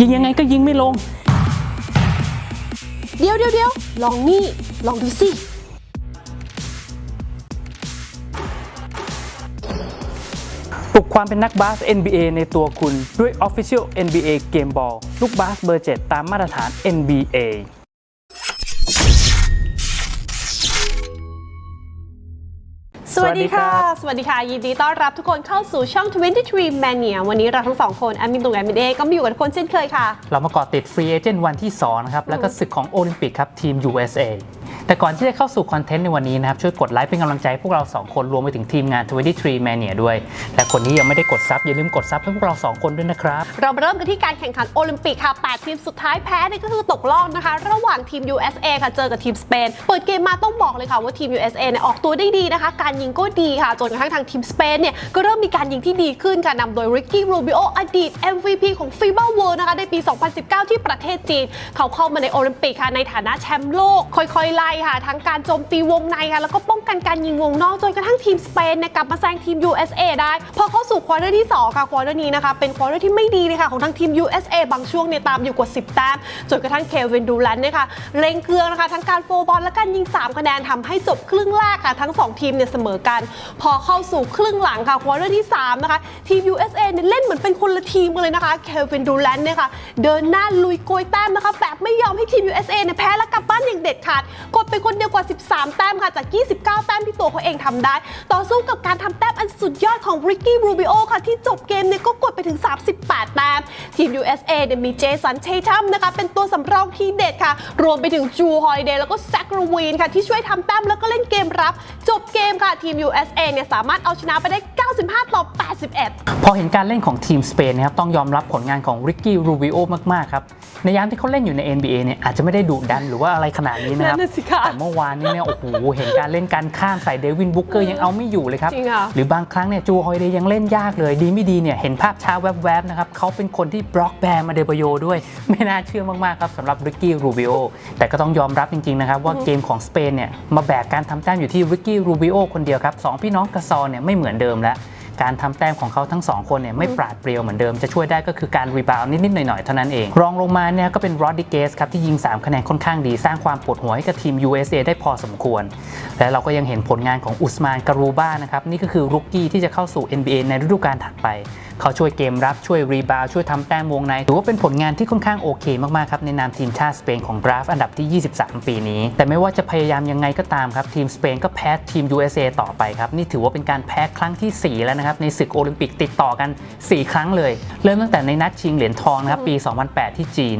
ยิงยังไงก็ยิงไม่ลง เดี๋ยวเดี๋ยวเดี๋ยวลองนี่ ลองดูสิ ปลุกความเป็นนักบาส NBA ในตัวคุณด้วย Official NBA Game Ball ลูกบาสเบอร์ 7 ตามมาตรฐาน NBA สวัสดีค่ะสวัสดีครับสวัสดีค่ะ ยินดีต้อนรับทุกคนเข้าสู่ช่อง 23 Mania วันนี้เราทั้งสองคนแอมมินตุงแอมมินเอก็มาอยู่กับทุกคนเช่นเคยค่ะ เรามาเกาะติดฟรีเอเจนต์วันที่ 2 นะครับ แล้วก็ศึกของโอลิมปิกครับ ทีม USA แต่ก่อนที่จะเข้าสู่คอนเทนต์ในวันนี้นะครับช่วยกดไลค์เป็นกำลังใจให้พวกเรา 2 คนรวมไปถึงทีมงาน 23 Mania ด้วย และคนที่ยังไม่ได้กดซับอย่าลืมกดซับให้พวกเรา 2 คนด้วยนะครับ เรามาเริ่มกันที่การแข่งขันโอลิมปิกค่ะ 8 ทีมสุดท้ายแพ้นี่ก็คือตกรอบนะคะ ระหว่างทีม USA ค่ะเจอกับทีมสเปนเปิดเกมมาต้องบอกเลยค่ะว่าทีม USA เนี่ยออกตัวได้ดีนะคะ การยิงก็ดีค่ะจนกระทั่งทางทีมสเปนเนี่ยก็เริ่มมีการยิงที่ดีขึ้นค่ะนำโดยริกกี้รูบิโออดีต MVP ของ FIBA World นะคะในปี 2019 ที่ประเทศจีน เขาเข้ามาในโอลิมปิกค่ะในฐานะแชมป์โลกค่อยๆไล่ค่ะ ทั้งการโจมตีวงในค่ะ แล้วก็ป้องกันการยิงวงนอกจนกระทั่งทีมสเปนเนี่ยกลับมาแซงทีม USA ได้ พอเข้าสู่ควอเตอร์ที่ 2 ค่ะควอเตอร์นี้นะคะ เป็นควอเตอร์ที่ไม่ดีเลยค่ะของทางทีม USA บางช่วงเนี่ยตามอยู่กว่า 10 แต้มจนกระทั่งเควินดูแลนเนี่ยค่ะเร่งเครื่องนะคะทั้งการโฟบอลและการยิง 3 คะแนนทำให้จบครึ่งแรกค่ะ ทั้ง 2 ทีมเนี่ยเสมอกัน พอเข้าสู่ครึ่งหลังค่ะควอเตอร์ที่ 3 นะคะ ทีม USA เนี่ยเล่นเหมือนเป็นคนละทีมกันเลยนะคะเควินดูแลนเนี่ยค่ะเดินหน้าลุยโกยแต้มนะคะแบบไม่ยอมให้ทีม USA เนี่ยแพ้และกลับบ้านอย่างเด็ดขาดกดไปคนเดียวกว่า 13 แต้มค่ะจาก 29 แต้มที่ตัวเขาเองทำได้ ต่อสู้กับการทำแต้มอันสุดยอดของริกกี้รูบิโอค่ะที่จบเกมเนี่ยก็กดไปถึง 38 แต้ม ทีม USA เนี่ยมีเจสันเททัมนะคะเป็นตัวสำรองที่เด็ดค่ะ รวมไปถึงจูฮอยเดย์แล้วก็แซคโรวีนค่ะที่ช่วยทำแต้มแล้วก็เล่นเกมรับ จบเกมค่ะทีม USA เนี่ยสามารถเอาชนะไปได้ 95 ต่อ 81 พอเห็นการเล่นของทีมสเปนนะครับต้องยอมรับผลงานของริกกี้รูบิโอมาก ๆ ครับ ในยามที่เขาเล่นอยู่ใน NBA เนี่ยอาจจะไม่ได้ดุดันหรือว่าอะไรขนาดนี้นะครับนั่นน่ะสิคะแต่เมื่อวานนี้เนี่ยโอ้โหเห็นการเล่นการข้ามใส่เดวินบุ๊กเกอร์ยังเอาไม่อยู่เลยครับ จริงอะหรือบางครั้งเนี่ยจูฮอยเดย์ยังเล่นยากเลย ดีไม่ดีเนี่ยเห็นภาพช้าแวบๆนะครับเขาเป็นคนที่บล็อกแบร์มาเดบโยด้วย ไม่น่าเชื่อมากๆครับสำหรับริกกี้รูบิโอแต่ก็ต้องยอมรับจริงๆนะครับว่าเกมของสเปนเนี่ยมาแบกการทำแต้มอยู่ที่ริกกี้รูบิโอคนเดียวครับสองพี่น้องกระซอเนี่ยไม่เหมือนเดิมแล้ว การทำแต้มของเขาทั้งสองคนเนี่ยไม่ปราดเปรียวเหมือนเดิมจะช่วยได้ก็คือการรีบาวด์นิดๆหน่อยๆเท่านั้นเอง รองลงมาเนี่ยก็เป็นรอดดิเกสครับที่ยิง 3 คะแนนค่อนข้างดีสร้างความปวดหัวให้กับทีม USA ได้พอสมควร และเราก็ยังเห็นผลงานของอุสมานการูบ้านะครับนี่ก็คือรุกกี้ที่จะเข้าสู่ NBA ในฤดูกาลถัดไป เขาช่วยเกมรับช่วยรีบาวด์ช่วยทำแต้มวงในถือว่าเป็นผลงานที่ค่อนข้างโอเคมากๆครับในนามทีมชาติสเปนของดราฟต์อันดับที่ 23 ปีนี้ แต่ไม่ว่าจะพยายามยังไงก็ตามครับทีมสเปนก็แพ้ทีม USA ต่อไปครับนี่ถือว่าเป็นการแพ้ครั้งทีสี่4 แล้วนะครับในศึกโอลิมปิกติดต่อกัน 4 ครั้งเลย เริ่มตั้งแต่ในนัดชิงเหรียญทองนะครับปี 2008 ที่จีน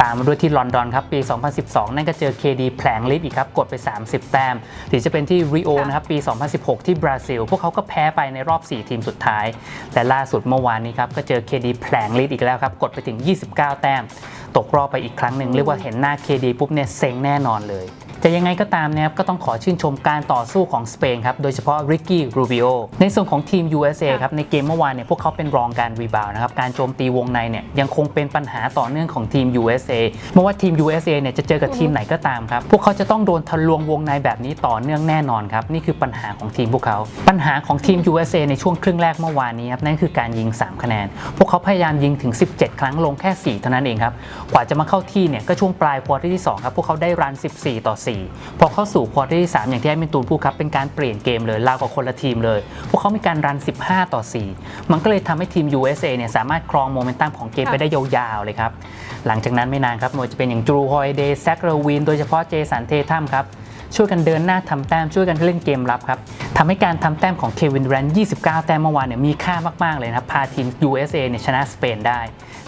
ตามมาด้วยที่ลอนดอนครับปี 2012 นั่นก็เจอ KD แผลงลิฟต์อีกครับกดไป 30 แต้มหรือจะเป็นที่ริโอนะครับปี 2016 ที่บราซิล พวกเขาก็แพ้ไปในรอบ 4 ทีมสุดท้ายและล่าสุดเมื่อวานนี้ครับก็เจอ KD แผลงลิฟต์อีกแล้วครับกดไปถึง 29 แต้ม ตกรอบไปอีกครั้งหนึ่งเรียกว่าเห็นหน้า KD ปุ๊บเนี่ยเซ็งแน่นอนเลย จะยังไงก็ตามนะครับก็ต้องขอชื่นชมการต่อสู้ของสเปนครับ โดยเฉพาะริกกี้รูบิโอในส่วนของทีม USA ครับในเกมเมื่อวานเนี่ยพวกเขาเป็นรองการรีบาวนะครับการโจมตีวงในเนี่ยยังคงเป็นปัญหาต่อเนื่องของทีม USA ไม่ว่าทีม USA เนี่ยจะเจอกับทีมไหนก็ตามครับ พวกเขาจะต้องโดนทะลวงวงในแบบนี้ต่อเนื่องแน่นอนครับ นี่คือปัญหาของทีมพวกเขา ปัญหาของทีม USA ในช่วงครึ่งแรกเมื่อวานนี้ครับนั่นคือการยิง 3 คะแนน พวกเขาพยายามยิงถึง 17 ครั้งลงแค่ 4 เท่านั้นเองครับกว่าจะมาเข้าที่เนี่ยก็ช่วงปลายควอเตอร์ที่2ครับพวกเขาได้รัน 14 ต่อ 4พอเข้าสู่ควอเตอร์ที่ 3 อย่างที่ให้มินตูนพูดครับ เป็นการเปลี่ยนเกมเลยราวกับคนละทีมเลย พวกเขามีการรัน 15 ต่อ 4 มันก็เลยทำให้ทีม USA เนี่ยสามารถครองโมเมนตัมของเกมค่ะไปได้ยาวๆเลยครับ หลังจากนั้นไม่นานครับไม่ว่าจะเป็นอย่างจูฮอยเดย์แซคเรวินโดยเฉพาะเจสันเททัมครับ ช่วยกันเดินหน้าทำแต้มช่วยกันเล่นเกมรับครับทำให้การทำแต้มของเควินดูแรนต์29 แต้มเมื่อวานเนี่ยมีค่ามากๆเลยนะครับพาทีม USA เนี่ยชนะสเปนได้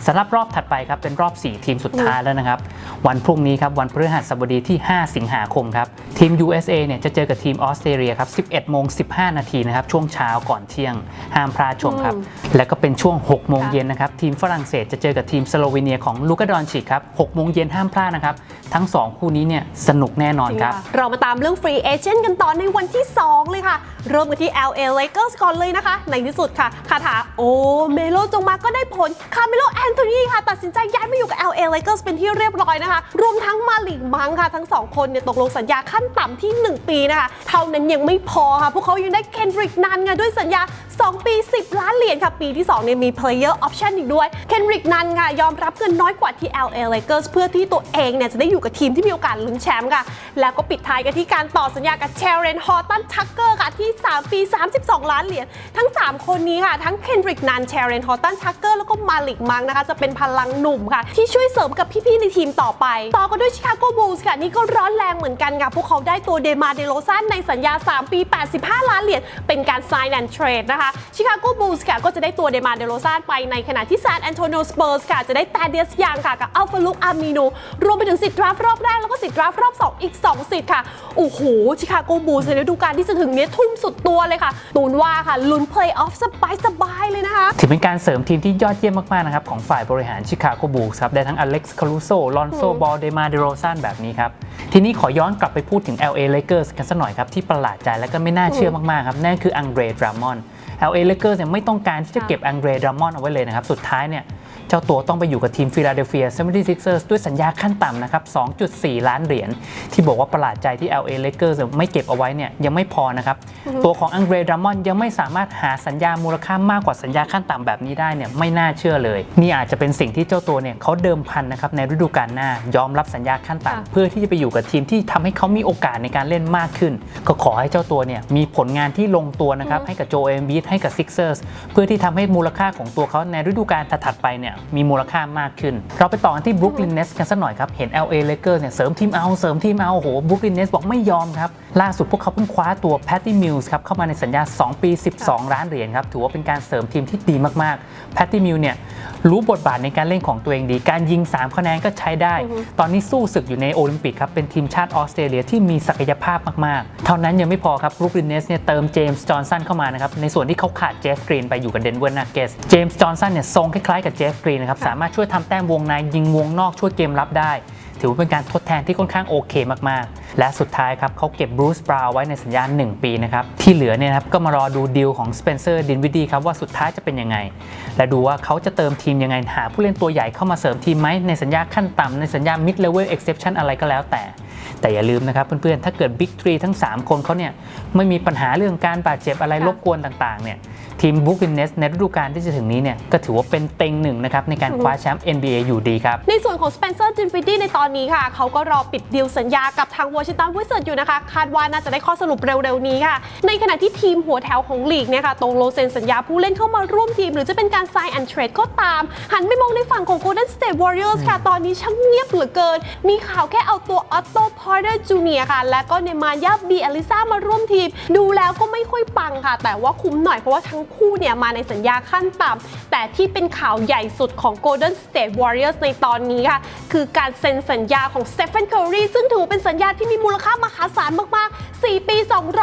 สำหรับรอบถัดไปครับเป็นรอบ 4 ทีมสุดท้ายแล้วนะครับ วันพรุ่งนี้ครับวันพฤหัสบดีที่ 5 สิงหาคมครับ ทีม USA เนี่ยจะเจอกับทีมออสเตรเลียครับ11โมง15 นาทีนะครับ ช่วงเช้าก่อนเที่ยง ห้ามพลาดชมครับ แล้วก็เป็นช่วง 6 โมงเย็นนะครับ ทีมฝรั่งเศสจะเจอกับทีมสโลวีเนียของลูกาดอนชิกครับ6โมงเย็นห้ามพลาดนะครับ ทั้ง 2 คู่นี้เนี่ยสนุกแน่นอนครับเรามาตามเรื่องฟรีเอเจนต์กันต่อในวันที่ 2 เลยค่ะ เริ่มกันที่ LA Lakers ก่อนเลยนะคะ ในที่สุดค่ะคาถาโอเมโลจงมาก็ได้ผล คาเมโลแอนโทนีค่ะ ตัดสินใจย้ายมาอยู่กับ LA Lakers เป็นที่เรียบร้อยนะคะ รวมทั้งมาลิกมังค่ะ ทั้ง2คนเนี่ยตกลงสัญญาขั้นต่ำที่ 1 ปีนะคะ เท่านั้นยังไม่พอค่ะ พวกเขายังได้เคนดริกนันไงด้วยสัญญา 2 ปี 10 ล้านเหรียญค่ะ ปีที่2เนี่ยมี player option อีกด้วยเคนริกนันค่ะยอมรับเงินน้อยกว่าที่ LA Lakers เพื่อที่ตัวเองเนี่ยจะได้อยู่กับทีมที่มีโอกาสลุ้นแชมป์ค่ะแล้วก็ปิดท้ายกันที่การต่อสัญญากับเชลเรนฮอตันชักเกอร์ค่ะที่3 ปี 32 ล้านเหรียญ ทั้ง 3 คนนี้ค่ะ ทั้งเคนริกนันเชเรนฮอร์ตันชักเกอร์ แล้วก็มาลิกมังนะคะ จะเป็นพลังหนุ่มค่ะ ที่ช่วยเสริมกับพี่ ๆ ในทีมต่อไป ต่อกันด้วยชิคาโกบูลส์ค่ะ นี่ก็ร้อนแรงเหมือนกันค่ะ พวกเขาได้ตัวเดมาเดโลซันในสัญญา 3 ปี 85 ล้านเหรียญ เป็นการ sign and trade นะคะชิคาโกบูลส์ค่ะก็จะได้ตัวเดมาเดโลซันไปในขณะที่ซานแอนโตนิโอสเปอร์สค่ะจะได้แตเดียสยางค่ะกับอัลฟาลุกอามิโนรวมไปถึงสิทธิ์ดราฟต์รอบแรกแล้วก็สิทธิ์ดราฟต์รอบ 2 อีก2สิทธิ์ค่ะโอ้โหชิคาโกบูลส์ในฤดูกาลที่จะถึงนี้ทุ่มสุดตัวเลยค่ะ ตูนว่าค่ะ ลุ้นเพลย์ออฟสบายๆเลยนะคะ ถือเป็นการเสริมทีมที่ยอดเยี่ยมมากๆนะครับ ของฝ่ายบริหารชิคาโกบูลส์ครับ ได้ทั้งอเล็กซ์คารูโซลอนโซบอลเดมาเดโรซันแบบนี้ครับ ทีนี้ขอย้อนกลับไปพูดถึง LA Lakers กันสักหน่อยครับ ที่ประหลาดใจและก็ไม่น่าเชื่อมากๆครับนั่นคืออังเดรดรามอน LA Lakers เนี่ยไม่ต้องการที่จะเก็บอังเดรดรามอนเอาไว้เลยนะครับสุดท้ายเนี่ย เจ้าตัวต้องไปอยู่กับทีมฟิลาเดลเฟีย 76ers ด้วยสัญญาขั้นต่ำนะครับ 2.4 ล้านเหรียญ ที่บอกว่าประหลาดใจที่ LA Lakers ไม่เก็บเอาไว้เนี่ยยังไม่พอนะครับ ตัวของอังเดรดรามอนยังไม่สามารถหาสัญญามูลค่ามากกว่าสัญญาขั้นต่ำแบบนี้ได้เนี่ยไม่น่าเชื่อเลย นี่อาจจะเป็นสิ่งที่เจ้าตัวเนี่ยเขาเดิมพันนะครับในฤดูกาลหน้ายอมรับสัญญาขั้นค่ะต่ำเพื่อที่จะไปอยู่กับทีมที่ทำให้เขามีโอกาสในการเล่นมากขึ้น ก็ขอให้เจ้าตัวเนี่ยมีผลงานที่ลงตัวนะครับให้กับโจเอมบีให้กับซิกเซอร์สเพื่อที่ทำให้มูลค่าของตัวเขาในฤดูกาลถัดๆไปเนี่ยมีมูลค่ามากขึ้น เราไปต่อกันที่บรุกลินเนสกันสักหน่อยครับ เห็น LA Lakers เนี่ยเสริมทีมเอาเสริมทีมเอาโอ้โหบรุกลินเนสบอกไม่ยอมครับ ล่าสุดพวกเขาเพิ่งคว้าตัวแพตตี้มิลส์ครับเข้ามาในสัญญา 2 ปี 12 ล้านเหรียญครับ ถือว่าเป็นการเสริมทีมที่ดีมากๆแพตตี้มิลเนี่ยรู้บทบาทในการเล่นของตัวเองดี การยิง 3 คะแนนก็ใช้ได้ ตอนนี้สู้ศึกอยู่ในโอลิมปิกครับ เป็นทีมชาติออสเตรเลียที่มีศักยภาพมากๆ เท่านั้นยังไม่พอครับบรูคลินเนสเนี่ยเติมเจมส์จอห์นสันเข้ามานะครับ ในส่วนที่เขาขาดเจฟฟกรีนไปอยู่กับเดนเวอร์นักเกสเจมส์จอห์นสันเนี่ยทรงคล้ายๆกับเจฟฟกรีนนะครับ สามารถช่วยทำแต้มวงในยิงวงนอกช่วยเกมรับได้ ถือว่าเป็นการทดแทนที่ค่อนข้างโอเคมากๆ และสุดท้ายครับเขาเก็บบรูซบราวไว้ในสัญญา 1 ปีนะครับ ที่เหลือเนี่ยครับก็มารอดูดีลของสเปนเซอร์ดินวิดีครับว่าสุดท้ายจะเป็นยังไง และดูว่าเขาจะเติมทีมยังไง หาผู้เล่นตัวใหญ่เข้ามาเสริมทีมไหมในสัญญาขั้นต่ำในสัญญา mid level exception อะไรก็แล้วแต่ แต่อย่าลืมนะครับเพื่อนๆถ้าเกิด Big 3ทั้ง 3 คนเขาเนี่ยไม่มีปัญหาเรื่องการบาดเจ็บอะไรรบกวนต่างๆเนี่ย ทีมบุก i นเนสในฤดูกาลที่จะถึงนี้เนี่ยก็ถือว่าเป็นเต็งหนึ่งนะครับในการคว้าแชมป์ NBA อยู่ดีครับ ในส่วนของ Spencer Dinwiddie ในตอนนี้ค่ะ เขาก็รอปิดดีลสัญญากับทาง Washington Wizards อยู่นะคะ คาดว่าน่าจะได้ข้อสรุปเร็วๆนี้ค่ะ ในขณะที่ทีมหัวแถวของลีกเนี่ยค่ะตรงโลเซ็นสัญญาผู้เล่นเข้ามาร่วมทีม หรือจะเป็นการ sign and trade ก็ตาม หันไปมองในฝั่งของ Golden State Warriors ค่ะ ตอนนี้ช่างเงียบเหลือเกิน มีข่าวแค่เอาตัว Otto Porter Jr. ค่ะ และก็เนมายาบีอลิซามาร่วมทีม ดูแล้วก็ไม่ค่อยปังค่ะ แต่ว่าคุ้มหน่อยเพราะว่าทั้งคู่เนี่ยมาในสัญญาขั้นต่ำแต่ที่เป็นข่าวใหญ่สุดของ Golden State Warriors ในตอนนี้ค่ะคือการเซ็นสัญญาของ Stephen Curry ซึ่งถือเป็นสัญญาที่มีมูลค่ามหาศาลมากๆ 4 ปี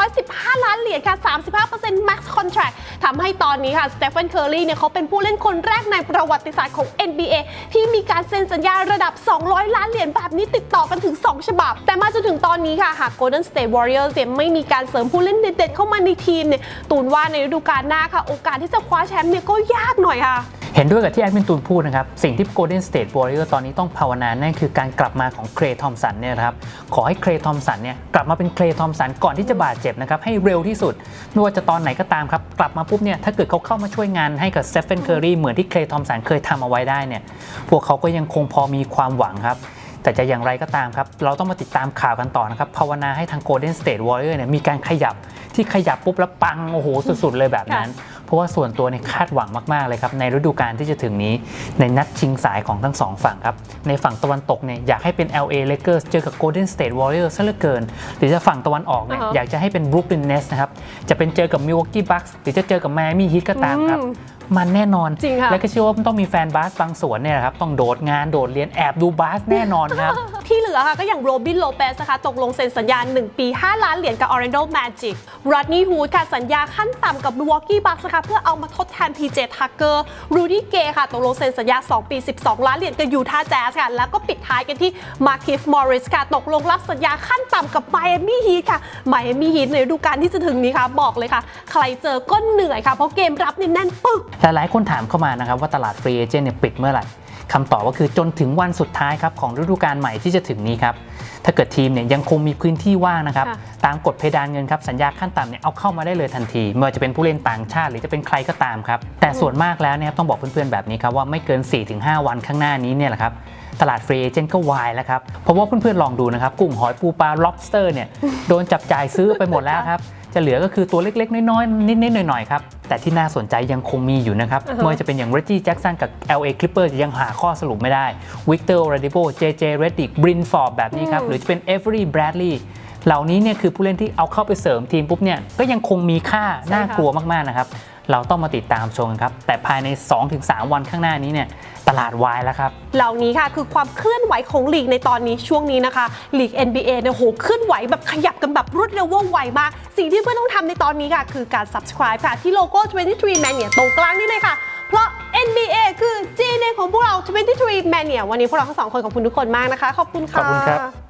215 ล้านเหรียญค่ะ 35% max contract ทำให้ตอนนี้ค่ะ Stephen Curry เนี่ยเขาเป็นผู้เล่นคนแรกในประวัติศาสตร์ของ NBA ที่มีการเซ็นสัญญาระดับ 200 ล้านเหรียญแบบนี้ติดต่อกันถึง 2 ฉบับ แต่มาจนถึงตอนนี้ค่ะหาก Golden State Warriors เนี่ยไม่มีการเสริมผู้เล่นเด็ดๆเข้ามาในทีมเนี่ยตูนว่าในฤดูกาลหน้าค่ะโอกาสที่จะคว้าแชมป์เนี่ยก็ยากหน่อยค่ะ เห็นด้วยกับที่แอดมินตูนพูดนะครับ สิ่งที่ Golden State Warriors ตอนนี้ต้องภาวนานั่นคือการกลับมาของเครทอมสันเนี่ยนะครับขอให้เครทอมสันเนี่ยกลับมาเป็นเครทอมสันก่อนที่จะบาดเจ็บนะครับให้เร็วที่สุด ไม่ว่าจะตอนไหนก็ตามครับ กลับมาปุ๊บเนี่ยถ้าเกิดเขาเข้ามาช่วยงานให้กับเซฟเฟนเคอรีเหมือนที่เครทอมสันเคยทำเอาไว้ได้เนี่ยพวกเขาก็ยังคงพอมีความหวังครับแต่จะอย่างไรก็ตามครับ เราต้องมาติดตามข่าวกันต่อนะครับ ภาวนาให้ทาง Golden State Warriors เนี่ยมีการขยับที่ขยับปุ๊บแล้วปัง โอ้โห สุด ๆ เลยแบบนั้น เพราะว่าส่วนตัวเนี่ยคาดหวังมากๆเลยครับในฤดูกาลที่จะถึงนี้ ในนัดชิงสายของทั้งสองฝั่งครับ ในฝั่งตะวันตกเนี่ยอยากให้เป็น LA Lakers เจอกับ Golden State Warriors ซะเหลือเกิน หรือจะฝั่งตะวันออกเนี่ยอ่าฮะอยากจะให้เป็น Brooklyn Nets นะครับจะเป็นเจอกับ Milwaukee Bucks หรือจะเจอกับ Miami Heat ก็ตามครับอืมมันแน่นอนจริงค่ะและก็เชื่อว่ามันต้องมีแฟนบาสบางส่วนเนี่ยนะครับต้องโดดงานโดดเรียนแอบดูบาสแน่นอนครับ ที่ เหลือค่ะก็อย่างโรบินโลเปสนะคะตกลงเซ็นสัญญา 1 ปี 5 ล้านเหรียญกับ Orlando Magic ร o ดนี่ฮูดค่ะสัญญาขั้นต่ำกับ Milwaukee Bucks นะคะเพื่อเอามาทดแทน PJ Tucker รูดี้เกย์ค่ะตกลงเซ็นสัญญา 2 ปี 12 ล้านเหรียญกับยูทาห์แจ๊สค่ะแล้วก็ปิดท้ายกันที่ Markif Morris ค่ะตกลงรับสัญญาขั้นต่ำกับ Miami Heat ค่ะ Miami Heat ในฤดูกาลที่จะถึงนี้ค่ะบอกเลยค่ะ ใครเจอก็เหนื่อยค่ะเพราะเกมรับนี่แน่นปึกหลายๆคนถามเข้ามานะครับว่าตลาดฟรีเอเจนต์เนี่ยปิดเมื่อไหร่ คำตอบก็คือจนถึงวันสุดท้ายครับของฤดูกาลใหม่ที่จะถึงนี้ครับถ้าเกิดทีมเนี่ยยังคงมีพื้นที่ว่างนะครับค่ะตามกฎเพดานเงินครับสัญญาขั้นต่ำเนี่ยเอาเข้ามาได้เลยทันทีไม่ว่าจะเป็นผู้เล่นต่างชาติ หรือจะเป็นใครก็ตามครับแต่ส่วนมากแล้วเนี่ยต้องบอกเพื่อนๆแบบนี้ครับว่าไม่เกิน 4-5 วันข้างหน้านี้เนี่ยแหละครับตลาดฟรีเอเจนต์ก็วายแล้วครับ เพราะว่าเพื่อนๆลองดูนะครับ กุ้งหอยปูปลา lobster เนี่ย โดนจับจ่ายซื้อไปหมดแล้วครับ จะเหลือก็คือตัวเล็กๆ น้อยๆ นิดๆ หน่อยๆ ครับ แต่ที่น่าสนใจยังคงมีอยู่นะครับอือฮะไม่ว่าจะเป็นอย่าง Reggie Jackson กับ LA Clippers ยังหาข้อสรุปไม่ได้ Victor Oladipo JJ Redick Bryn Forbes แบบนี้ครับ หรือจะเป็น Avery Bradley เหล่านี้เนี่ยคือผู้เล่นที่เอาเข้าไปเสริมทีมปุ๊บเนี่ยก็ยังคงมีค่าใช่ค่ะน่ากลัวมากๆนะครับ เราต้องมาติดตามชมกันครับ แต่ภายใน 2-3 วันข้างหน้านี้เนี่ยตลาดวายแล้วครับ เหล่านี้ค่ะคือความเคลื่อนไหวของลีกในตอนนี้ช่วงนี้นะคะลีก NBA เนี่ยโหเคลื่อนไหวแบบขยับกันแบบรวดเร็วว่องไวมาก สิ่งที่เพื่อนต้องทำในตอนนี้ค่ะ คือการ subscribe ค่ะ ที่โลโก้ 23 Mania ตรงกลางนี่เลยค่ะ เพราะ NBA คือ GN ของพวกเรา 23 Mania วันนี้พวกเราทั้งสองคนขอบคุณทุกคนมากนะคะ ขอบคุณค่ะขอบคุณครับ